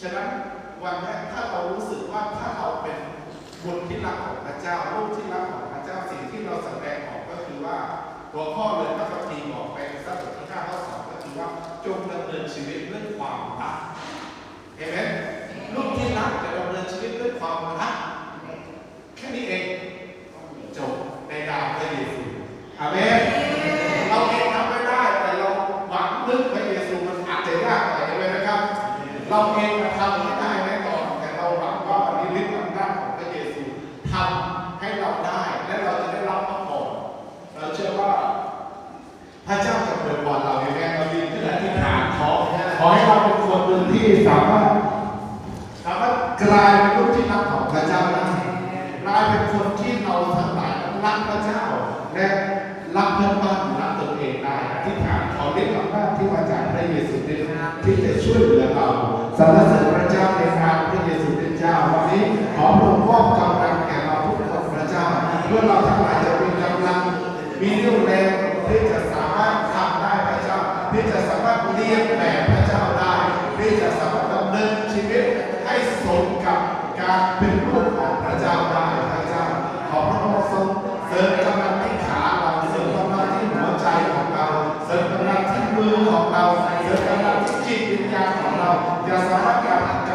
ฉะนั้นวันนี้ถ้าเรารู้สึกว่าถ้าเราเป็นบุตรที่รักของพระเจ้าลูกที่รักของพระเจ้าสิ่งที่เราแสดงออกก็คือว่าหัวข้อเลยพระคัมภีร์บอกไปสักบทที่ห้าข้อสองก็คือว่าจงดำเนินชีวิตด้วยความรักเอเมนลูกที่รักจะดำเนินชีวิตด้วยความรักแค่นี้เองจบในนามพระเยซูอาเมนเราเองทำไม่ได้ แต่เราหวังพึ่งพระเยซูมันอาจจะยากหน่อยใช่ไหมนะครับ เราเองทำไม่ได้แน่นอนแต่เราหวังว่าวันนี้ฤทธิ์อำนาจของพระเยซูทำให้เราได้และเราจะได้รับพระพรเราเชื่อว่า พระเจ้าจะเปิดบอลเราในแม่เรายืนขึ้นอธิษฐานขอขอให้เราเป็นคนหนึ่งที่สามารถสามารถกลายเป็นลูกที่รักของพระเจ้าได้กลายเป็นคนที่เราทั้งหลายรักพระเจ้าและรักเพื่อนบ้านรักตนเองได้อธิษฐานขอเรียกอำนาที่มาจากพระเยซูคริสต์ที่จะช่วยเหลือเราสรรเสริญ เรียนแบบพระเจ้าได้ที่จะสามารถดำเนินชีวิตให้สมกับการเป็นลูกของพระเจ้าได้พระเจ้าขอพระองค์ทรงเสริมกำลังที่ขาเราเสริมกำลังที่หัวใจของเราเสริมกำลังที่มือของเราเสริมกำลังที่จิตวิญญาณของเราจะสามารถก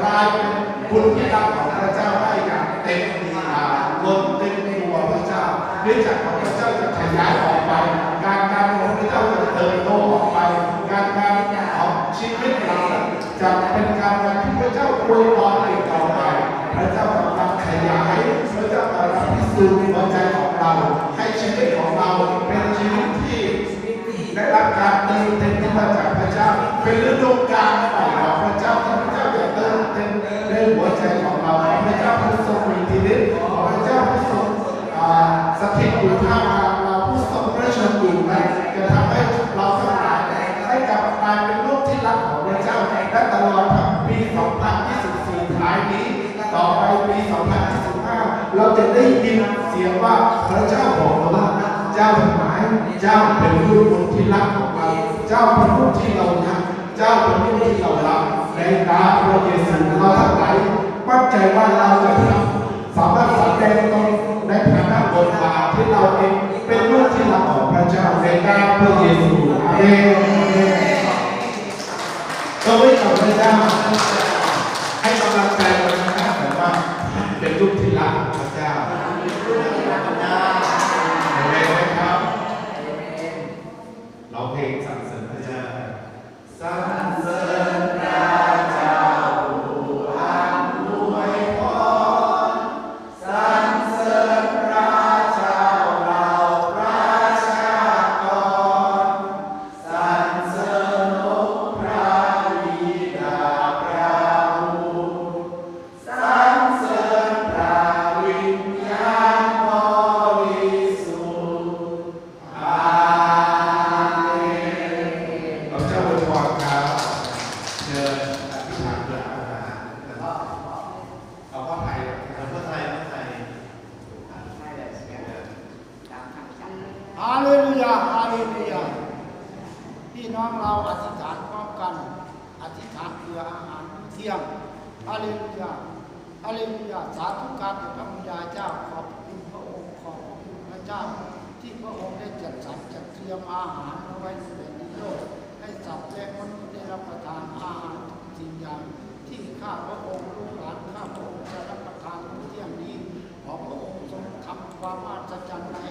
ลายเป็นบุญที่รักของพระเจ้าได้อย่างเต็มอ่าล้นเต็มตัวพระเจ้าเนื่องจากของพระเจ้าจะขยายออกไป การงานของพระเจ้าจะเติบโตออกไป การงานของ ชีวิตเราจะเป็นการงานที่พระเจ้าอวยพรอีกต่อไปพระเจ้ากำลังขยายพระเจ้ากำลังพิสูจน์หัวใจของเรา ให้ชีวิตของเราเป็นชีวิตที่ได้รับการเติมเต็มที่มาจากพระเจ้า เป็นฤดูกาลใหม่ของพระเจ้าที่พระเจ้าจะเติมเต็มในหัวใจของเราพระเจ้าผู้ทรงมีอิทธิฤทธิ์ขอพระเจ้าผู้ทรงสถิตอยู่ท่ามกลางเราผู้ทรงพระชนอยู่นั้นจะทำให้เราทั้งหลายได้กลับกลายเป็นลูกที่รักของพระเจ้าและตลอดทั้งปี 2024 ท้ายนี้ ต่อไปปี 2025 เรา จะได้ยินเสียงว่าพระเจ้าบอกเราว่าเจ้าทั้งหลายเจ้าเป็นลูกคนที่รักของเราเจ้าเป็นลูกที่เรารักเจ้าเป็นลูกที่เรารักในนาพระเยซูเราทั้งหลายมั่นใจว่าเราจะทำสามารถแสดงตนในฐานะบทบาทที่เราเองเป็นลูกที่รักของพระเจ้าในนาพระเยซูอาเมน เฮาเลลูยาฮาเลลูยาพี่น้องเราอธิษฐานพร้อมกันอธิษฐานเพื่ออาหารเที่ยงฮาเลลูยาฮาเลลูยาสาธุการแด่พระบิดาเจ้าขอบคุณพระองค์ขอบคุณพระเจ้า ที่พระองค์ได้จัดสรรจัดเตรียมอาหารเอาไว้ในแผ่นดินโลกให้สัตว์และมนุษย์ได้รับประทานอาหารทุกสิ่งอย่างที่ข้าพระองค์ลูกหลานข้าพระองค์จะรับประทานเที่ยงนี้ขอพระองค์ทรงทำความอัศจรรย์ใน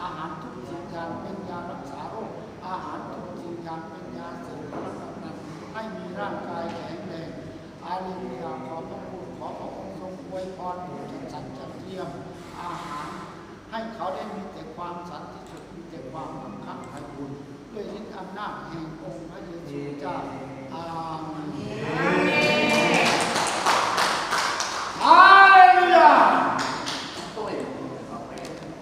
อาหารทุกสิ่งอย่างเป็นยารักษาโรค อาหารทุกสิ่งอย่างเป็นยาเสริมพลังกำลังให้มีร่างกายแข็งแรงอาเลลูยาขอพระคุณขอพระองค์ทรงอวยพรผู้จัดสรรจัดเตรียมอาหาร ให้เขาได้มีแต่ความสันติสุขมีแต่ความมั่งคั่งไพบูรย์ด้วยฤทธิ์อำนาจแห่งองค์พระเยซูเจ้า